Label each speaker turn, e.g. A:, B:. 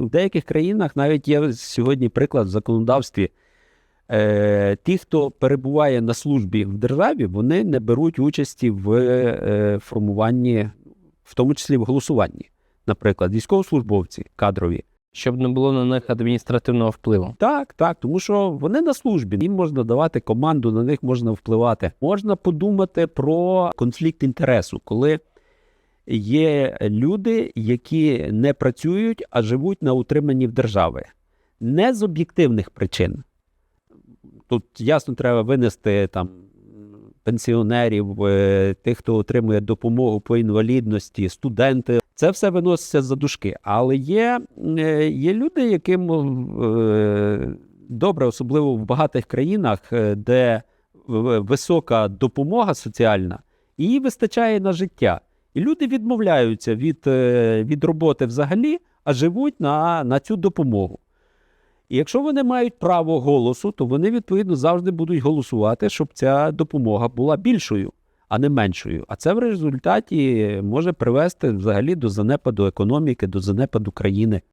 A: В деяких країнах навіть є сьогодні приклад в законодавстві. Е, ті, хто перебуває на службі в державі, вони не беруть участі в е, формуванні, в тому числі в голосуванні. Наприклад, військовослужбовці кадрові.
B: Щоб не було на них адміністративного впливу.
A: Так, так, тому що вони на службі, їм можна давати команду, на них можна впливати. Можна подумати про конфлікт інтересу, коли є люди, які не працюють, а живуть на утриманні в держави. Не з об'єктивних причин. Тут ясно треба винести там пенсіонерів, е, тих, хто отримує допомогу по інвалідності, студенти. Це все виноситься за дужки. Але є, е, є люди, яким е, добре, особливо в багатих країнах, де висока допомога соціальна, її вистачає на життя. І люди відмовляються від, е, від роботи взагалі, а живуть на, на цю допомогу. І якщо вони мають право голосу, то вони відповідно завжди будуть голосувати, щоб ця допомога була більшою, а не меншою. А це в результаті може привести взагалі до занепаду економіки, до занепаду країни.